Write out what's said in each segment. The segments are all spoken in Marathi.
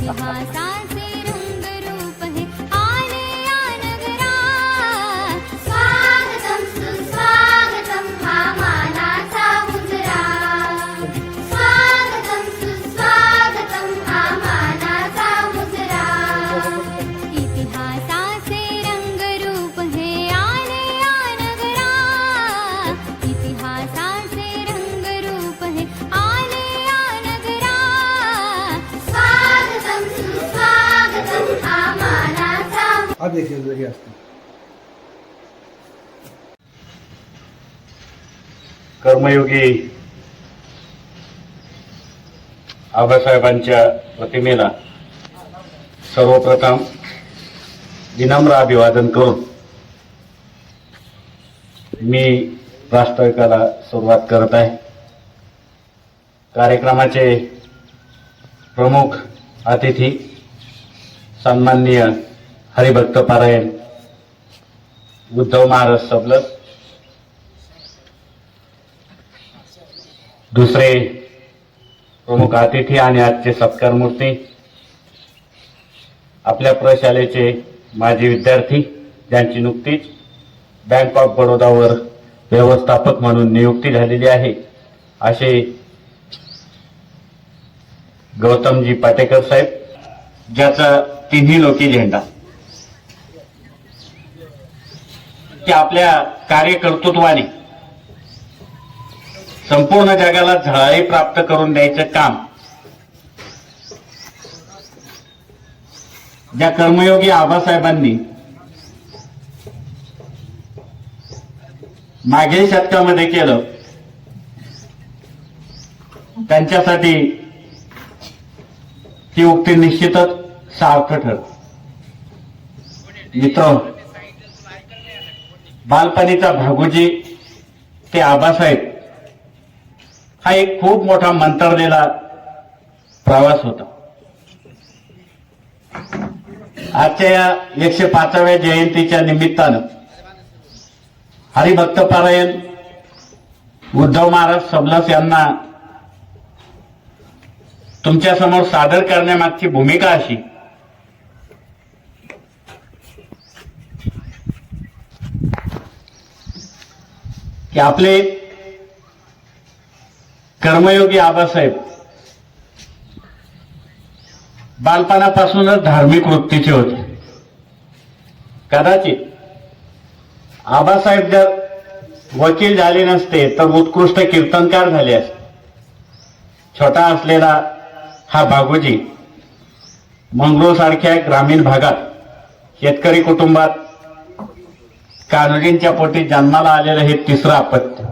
你很。हा देखील हे असतो. कर्मयोगी आबासाहेबांच्या प्रतिमेला सर्वप्रथम विनम्र अभिवादन करून मी प्रास्ताविकाला सुरुवात करत आहे. कार्यक्रमाचे प्रमुख अतिथी सन्माननीय हरिभक्त पारायण. उद्धव महाराज सबलस दुसरे प्रमुख अतिथी आणि आजचे सत्कार मूर्ती आपल्या प्रशालेचे माजी विद्यार्थी ज्यांची नुकतीच बँक ऑफ बडोदावर व्यवस्थापक म्हणून नियुक्ती झालेली आहे. असे गौतमजी पाटेकर साहेब ज्याचा तिन्ही लोकी झेंडा. की आपल्या कार्यकर्तृत्वाने संपूर्ण जगाला झळाळी प्राप्त करून द्यायचं काम. ज्या कर्मयोगी आबासाहेबांनी मागील शतकामध्ये केलं त्यांच्यासाठी ती उक्ती निश्चितच सार्थ ठरत मित्र बालपणीचा भागोजी ते आबासाहेब हा एक खूप मोठा मंतरलेला प्रवास होता. आजच्या या एकशे पाचाव्या जयंतीच्या निमित्तानं हरिभक्तपरायण उद्धव महाराज सबलस यांना तुमच्यासमोर सादर करण्यामागची भूमिका अशी की आपले कर्मयोगी आबासाहेब. बालपणापासूनच धार्मिक वृत्तीचे होते. कदाचित आबासाहेब जर वकील झाले नसते तर उत्कृष्ट कीर्तनकार झाले असते. छोटा असलेला हा भागोजी मंगळूर सारख्या ग्रामीण भागात शेतकरी कुटुंबात कान्होजींच्या पोटी जन्माला आलेलं हे तिसरं अपत्य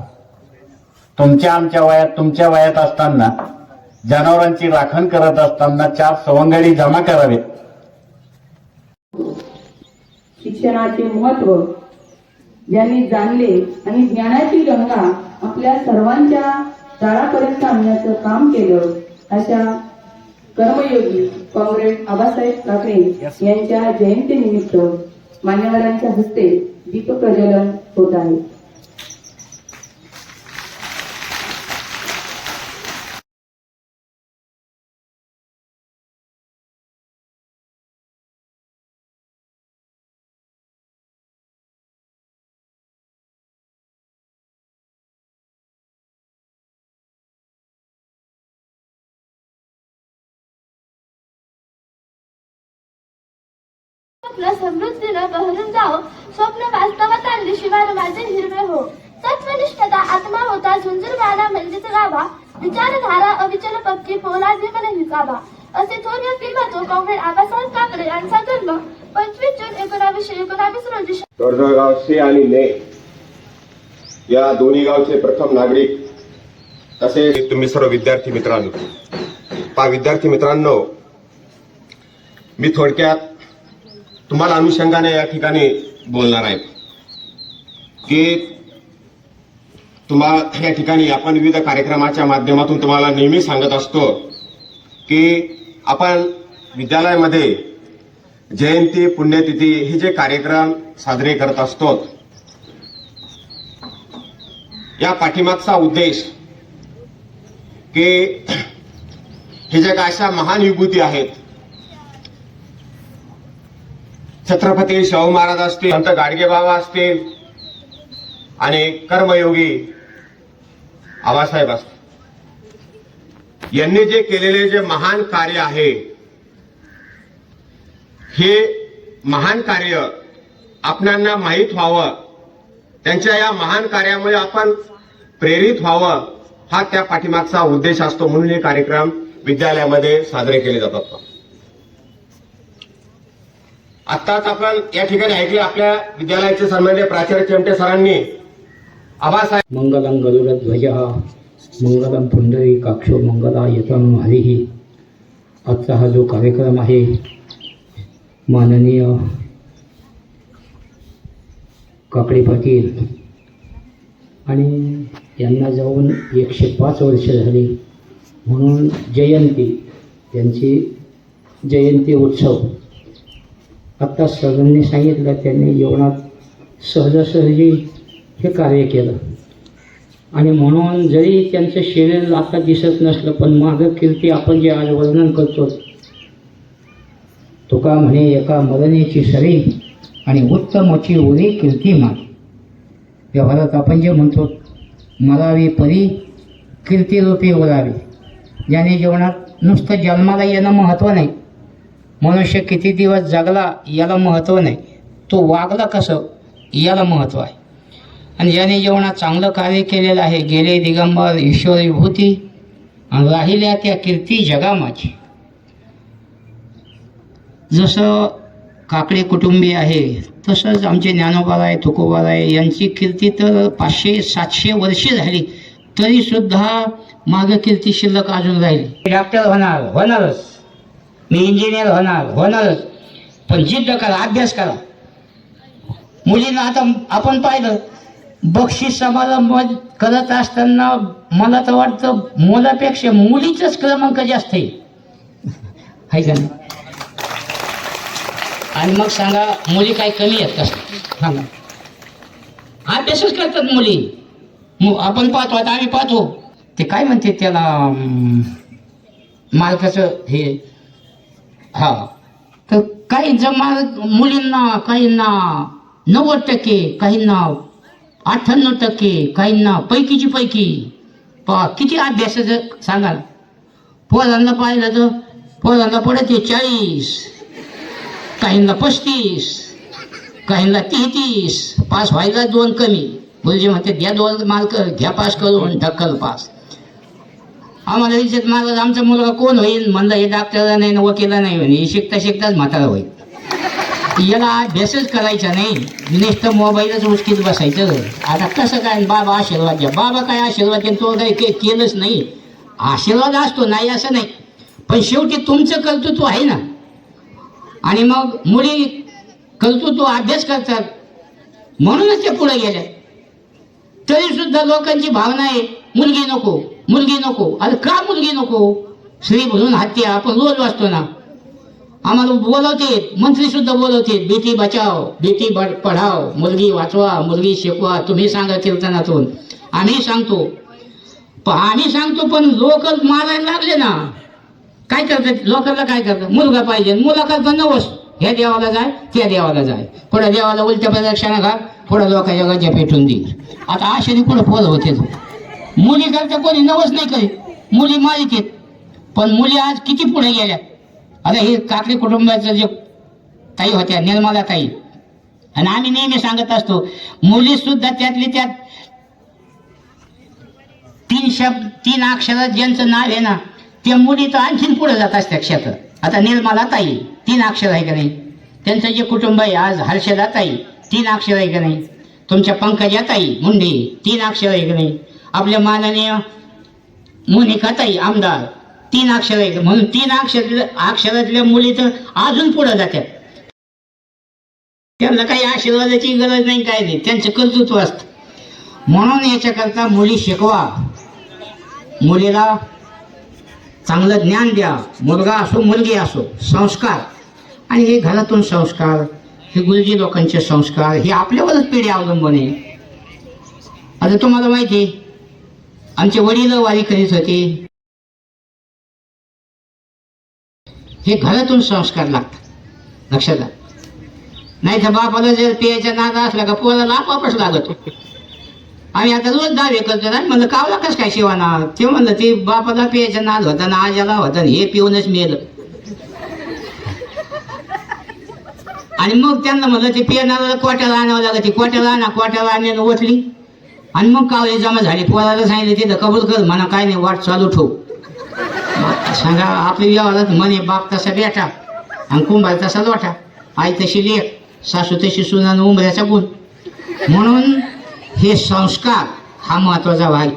तुमच्या आमच्या वयात तुमच्या वयात असताना जनावरांची राखण करत असताना चार सवंगडी जमा करावेत. शिक्षणाचे महत्त्व ज्यांनी जाणले आणि ज्ञानाची गंगा आपल्या सर्वांच्या तळापर्यंत आणण्याचं काम केलं अशा कर्मयोगी काँग्रेस आबासाहेब ठाकरे यांच्या जयंतीनिमित्त मान्यवरांच्या हस्ते దీప ప్రజ్వలన పోతాయి आहे समृद्धीनं बहरून जाओ स्वप्न वास्तवात आणली शिवाय माझे हिरवे हो. तत्वनिष्ठता आत्मा होता झुंजूर बाळा म्हणजेच गावा विचारधारा अविचल पक्की पोलादी मन हिसाबा. असे थोर व्यक्तिमत्व काँग्रेस आबासाहेब काकडे यांचा जन्म पंचवीस जून एकोणावीसशे एकोणावीस रोजी कर्जगाव से आणि ने या दोन्ही गावचे प्रथम नागरिक तसेच तुम्ही सर्व विद्यार्थी मित्रांनो. पा विद्यार्थी मित्रांनो मी थोडक्यात तुम्हाला अनुषंगाने या ठिकाणी बोलणार आहे की तुम्हाला या ठिकाणी आपण विविध कार्यक्रमाच्या माध्यमातून तुम्हाला नेहमी सांगत असतो की आपण विद्यालयामध्ये जयंती पुण्यतिथी हे जे कार्यक्रम साजरे करत असतो या पाठीमागचा उद्देश की हे जे काय अशा महान विभूती आहेत छत्रपती शाहू महाराज असतील संत गाडगे बाबा असतील आणि कर्मयोगी आबासाहेब असतील. यांनी जे केलेले जे महान कार्य आहे हे महान कार्य आपणांना माहीत व्हावं. त्यांच्या या महान कार्यामुळे आपण प्रेरित व्हावं हा त्या पाठीमागचा उद्देश असतो म्हणून हे कार्यक्रम विद्यालयामध्ये साजरे केले जातात. आताच आपण या ठिकाणी ऐकले आपल्या विद्यालयाचे सन्मान्य प्राचार्य चिमटे सरांनी. आबासाहेब मंगलम गरुडध्वज मंगलम पुंडरी काक्षो मंगला यतम हरिही आजचा हा जो कार्यक्रम आहे माननीय काकडे पाटील आणि यांना जाऊन एकशे पाच वर्ष झाली. म्हणून जयंती त्यांची जयंती उत्सव. आत्ता सगळ्यांनी सांगितलं त्यांनी जीवनात सहजासहजी हे कार्य केलं. आणि म्हणून जरी त्यांचं शरीर आता दिसत नसलं पण मागं कीर्ती आपण जे आज वर्णन करतो तुका म्हणे एका मरणेची सरी आणि उत्तमची उरी कीर्तिमान व्यवहारात आपण जे म्हणतो मरावी परी कीर्तिरूपी उरावी. ज्याने जीवनात नुसतं जन्माला येणं महत्त्व नाही. मनुष्य किती दिवस जगला याला महत्त्व नाही. तो वागला कसं याला महत्त्व आहे. आणि ज्याने जेवणात चांगलं कार्य केलेलं आहे. गेले दिगंबर ईश्वर विभूती आणि राहिल्या त्या कीर्ती जगामाची. जसं काकडे कुटुंबी आहे तसंच आमचे ज्ञानोबाराय तुकोबाराय यांची कीर्ती तर पाचशे सातशे वर्षे झाली. तरीसुद्धा मागं कीर्ती शिल्लक अजून राहिली. डॉक्टर होणार होणारच. मी इंजिनियर होणार होणारच. पण जिद्द करा अभ्यास करा. मुलींना आता आपण पाहिलं बक्षीस समारंभ करत असताना मला तर वाटतं मुलापेक्षा मुलीचाच क्रमांक जास्त आहे. का नाही? आणि मग सांगा मुली काय कमी आहेत का? सांगा. अभ्यासच करतात मुली. आपण पाहतो आता आम्ही पाहतो. ते काय म्हणते त्याला मालकाचं हे हा. तर काही जमा मुलींना काहींना नव्वद टक्के काहींना अठ्ठ्याण्णव टक्के काहींना पैकीची पैकी. पा किती अभ्यासाचं सांगा पोरांना पाहिलं तर पोरांना पडते चाळीस काहींना पस्तीस काहींना तेहतीस. पास व्हायला दोन कमी. मुलजे म्हणते द्या दोन मार्क घ्या पास करून ढक्कल पास. आम्हाला इज्जत महाराज आमचा मुलगा कोण होईल म्हणलं हे डॉक्टरला नाही ना वकिला नाही म्हणे हे शिकता शिकताच म्हातारा होईल. याला अभ्यासच करायचा नाही. नुसतं मोबाईलच उचकीत बसायचं. आता कसं काय? बाबा आशीर्वाद द्या बाबा काय आशीर्वाद द्या तो काही के केलंच नाही. आशीर्वाद असतो नाही असं नाही. पण शेवटी तुमचं कर्तृत्व आहे ना. आणि मग मुली कर्तृत्व अभ्यास करतात. म्हणूनच ते पुढे गेल्या तरीसुद्धा लोकांची भावना आहे मुलगी नको. मुलगी नको. अरे का मुलगी नको? श्री म्हणून हत्या आपण रोज वाचतो ना. आम्हाला बोलवते मंत्री सुद्धा बोलवते बेटी बचाव बेटी ब- पढाव मुलगी वाचवा मुलगी शिकवा तुम्ही सांगा कीर्तनातून. आम्ही सांगतो. आम्ही सांगतो पण लोक मारायला लागले ना. काय करतात? लोकांना काय करतात? मुलगा पाहिजे मुला करता नवस ह्या देवाला जाय त्या देवाला जाय. कोणा देवाला उलट्या प्रदक्षिणा घाल कोणा लोकांच्या गजा पेटून देईल. आता आशेने पुढे पोल होते. मुलीकरता कोणी नवस नाही करीत मुली मारित आहेत. पण मुली आज किती पुढे गेल्या? आता हे काकडी कुटुंबाचं जे ताई होत्या निर्मला ताई. आणि आम्ही नेहमी सांगत असतो मुली सुद्धा त्यातली त्यात तीन शब्द तीन अक्षरात ज्यांचं नाव आहे ना त्या मुली तर आणखीन पुढे जात असत्या क्षेत्रात आता निर्मला ताई तीन अक्षर आहे का नाही? त्यांचं जे कुटुंब आहे आज हर्षदा ताई तीन अक्षर आहे का नाही? तुमच्या पंकजा ताई मुंडे तीन अक्षर आहे का नाही? आपल्या माननीय मोनिकाताई आमदार तीन अक्षर आहेत. म्हणून तीन अक्षर अक्षरातल्या मुली तर अजून पुढे जातात त्यांना काही आशीर्वादाची गरज नाही काय नाही. त्यांचं कर्तृत्व असतं. म्हणून याच्याकरता मुली शिकवा. मुलीला चांगलं ज्ञान द्या. मुलगा असो मुलगी असो संस्कार. आणि हे घरातून संस्कार हे गुरुजी लोकांचे संस्कार हे आपल्यावरच पिढी अवलंबून आहे. आता तुम्हाला माहिती आहे, आमचे वडील वारी करीत होते. हे घरातून संस्कार लागतात. लक्षात नाही तर बापाला जर पियाच्या नादा असला का पोराला आपापच लागतो आम्ही आता रोज दावे करतो ना म्हणलं कावला कस काय शिवाना? ते म्हणलं ते बापाला पियाच्या नाद होता ना आजाला होता आणि हे पिऊनच मेलं. आणि मग त्यांना म्हणलं ते पियानाला कोट्याला आणावं लागत. कोट्याला आणा कोट्याला आणण्यानं ओटली आणि मग कावळे जमा झाले? पोराला सांगितलं तिथं कबूल कर म्हणा काय नाही वाट चालू ठो सांगा आपली व्यवहारात म्हणे बाप तसा बेटा आणि कुंभार तसा लोटा. आई तशी लेख सासू तशी सुनान उंबऱ्याचा गुण. म्हणून हे संस्कार हा महत्त्वाचा भाग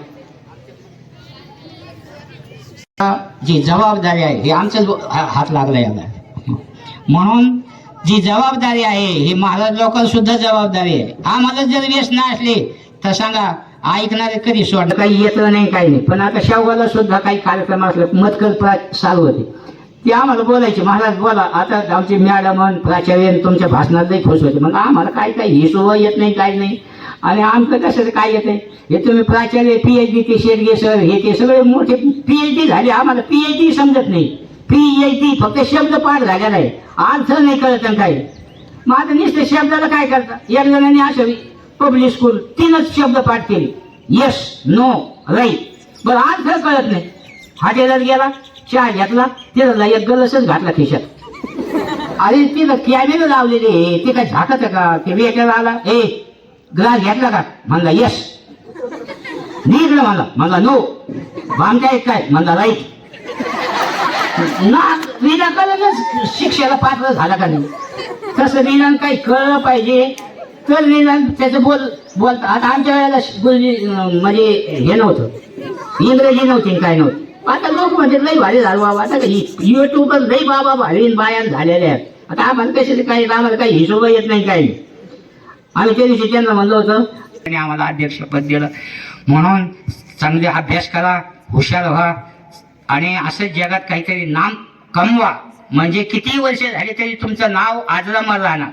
जी जबाबदारी आहे हे आमच्याच हा- हात लागला याला. म्हणून जी जबाबदारी आहे ही महाराज लोकांसुद्धा जबाबदारी आहे. आम्हाला जर व्यसन असले तर सांगा ऐकणारे कधी सोडलं काही येतं नाही काही नाही. पण आता शेवगाला सुद्धा काही कार्यक्रम असले मतकर प्रा चालू होते. ते आम्हाला बोलायचे महाराज बोला. आता आमचे मॅडम प्राचार्य आणि तुमच्या भाषणात लई खुश होते. मग आम्हाला काही काही हिशोब येत नाही काही नाही. आणि आमचं कसं काय येते हे तुम्ही प्राचार्य पी एच डी ते शेडगे सर हे ते सगळे मोठे पी एच डी झाले. आम्हाला पी एच डी समजत नाही. पी एच डी फक्त शब्द पाठ झालेला आहे. अर्थ नाही कळत आणि काही. मग आता नुसतं शब्दाला काय करता? एक जणांनी असं पब्लिक स्कूल तीनच शब्द पाठ केले. यस नो राईट बरं आज खरं कळत नाही. हॉटेलात गेला चहा घेतला तिला एक गलसच घातला खिशात. अरे तिथं कॅमेरे लावलेले ते काय झाकत का? ते वेगळ्याला आला. ए ग्लास घेतला का? म्हणला यस निघलं म्हणला. म्हणला नो बामच्या एक काय? म्हणला राईट ना विनाकारणच शिक्षेला पात्र झाला का नाही? तसं निदान काही कळलं पाहिजे. कल त्याचं बोल बोल आता आमच्या वेळेला गुरुजी म्हणजे हे नव्हतं. इंग्रजी नव्हती काय नव्हतं. आता लोक म्हणजे लई भारी झालं बाबा. आता युट्यूबवर लई बाबा भावीन बायान झालेले आहेत. आता आम्हाला कशाचे काही आम्हाला काही हिशोब येत नाही काही. आम्ही त्या दिवशी त्यांना म्हणलं होतं आणि आम्हाला अध्यक्षपद दिलं. म्हणून चांगले अभ्यास करा हुशार व्हा आणि असं जगात काहीतरी नाम कमवा. म्हणजे किती वर्ष झाले तरी तुमचं नाव आजरामर राहणार.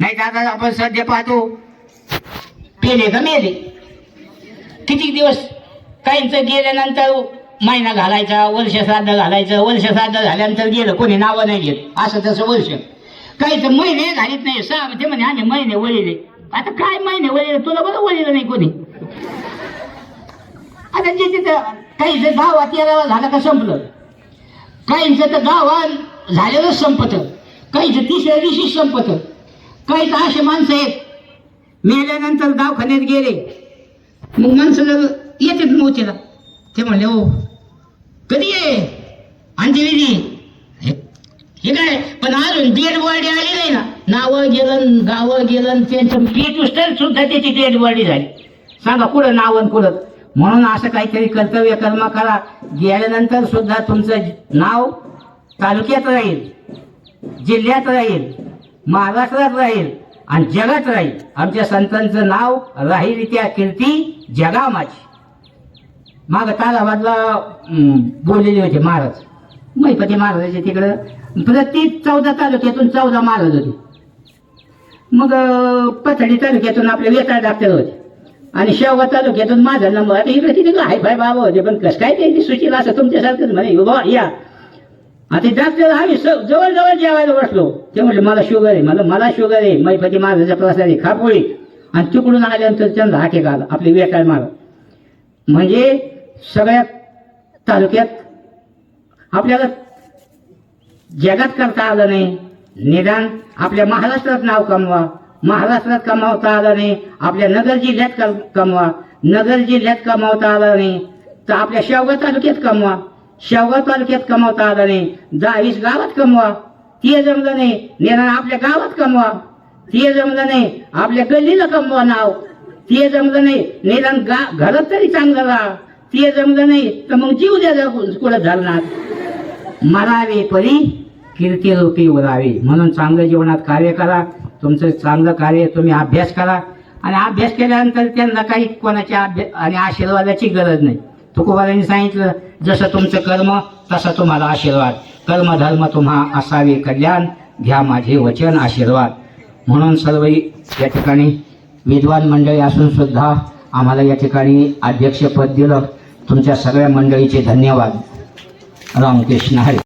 नाही तर आता आपण सध्या पाहतो. पेले का मेले? किती दिवस? काहींचं गेल्यानंतर महिना घालायचा वर्ष श्राद्ध घालायचं वर्ष श्राद्ध झाल्यानंतर गेलं कोणी नावं नाही घेत. असं तसं वर्ष. काहीच महिने घालीत नाही सहा ते म्हणे आम्ही महिने वळिले. आता काय महिने वळिले? तुला बरं वळिलं नाही कोणी. आता जे तिथं काहीच गावात तेरावा झालं का संपलं? काहींचं तर गावात झालेलंच संपत. काहीच तिसऱ्या दिवशी संपत. काही तर असे माणसं आहेत. मेल्यानंतर दवाखान्यात गेले. मग माणसं येतात मोतीला. ते म्हणले हो कधी आहे अंत्यविधी हे हे काय? पण अजून डेड बॉडी आली नाही ना. नावं गेलं गावं गेलं त्यांचं पेटुस्टर सुद्धा त्याची डेड बॉडी झाली. सांगा कुठं नावन कुठं? म्हणून असं काहीतरी कर्तव्य कर्म करा. गेल्यानंतर सुद्धा तुमचं नाव तालुक्यात राहील जिल्ह्यात राहील. महाराष्ट्रात राहील आणि जगात राहील. आमच्या संतांचं नाव राहील त्या कीर्ती जगामाची. माग तालाबादला बोललेले होते महाराज. मैपती महाराजाचे तिकडं. प्रत्येक चौदा तालुक्यातून चौदा महाराज होते. मग पथडी तालुक्यातून आपले वेताळ डॉक्टर होते. आणि शेवगा तालुक्यातून माझा नंबर. आता इकडे तिकडे हाय फाय बाबा होते पण कसं काय त्यांची सुचीला असं तुमच्यासारखंच म्हणे बाबा या. आता डॉक्टर आम्ही स- जवळ जवळ जेवायला बसलो. ते म्हटलं मला शुगर आहे. मला मला शुगर आहे. मैपती माझा प्रसाद आहे खापोळी. आणि तिकडून आल्यानंतर त्यांना हाटे घाल आपली वेटाळ मार म्हणजे सगळ्या तालुक्यात आपल्याला जगात करता आलं नाही. निदान आपल्या महाराष्ट्रात नाव कमवा. महाराष्ट्रात कमावता आलं नाही. आपल्या नगर जिल्ह्यात कमवा. नगर जिल्ह्यात कमावता आलं नाही. तर आपल्या शेवगाव तालुक्यात कमवा. शेवगाव तालुक्यात कमावता आलं नाही. जावीस गावात कमवा. ते जमलं नाही. निदान आपल्या गावात कमवा. ते जमलं नाही. आपल्या गल्लीला कमवा नाव. ते जमलं नाही. निदान गा घरात तरी चांगलं राहा. ते जमलं नाही तर मग जीव द्या कुठं झालणार मरावे परी कीर्ती रूपी उरावे. म्हणून चांगलं जीवनात कार्य करा. तुमचं चांगलं कार्य तुम्ही अभ्यास करा. आणि अभ्यास केल्यानंतर त्यांना काही कोणाच्या अभ्यास आणि आशीर्वादाची गरज नाही. तुकोबारांनी सांगितलं जसं तुमचं कर्म तसा तुम्हाला आशीर्वाद. कर्म धर्म तुम्हा असावे कल्याण. घ्या माझे वचन आशीर्वाद. म्हणून सर्व या ठिकाणी विद्वान मंडळी असून सुद्धा आम्हाला या ठिकाणी अध्यक्षपद दिलं. तुमच्या सगळ्या मंडळीचे धन्यवाद. रामकृष्ण हरी.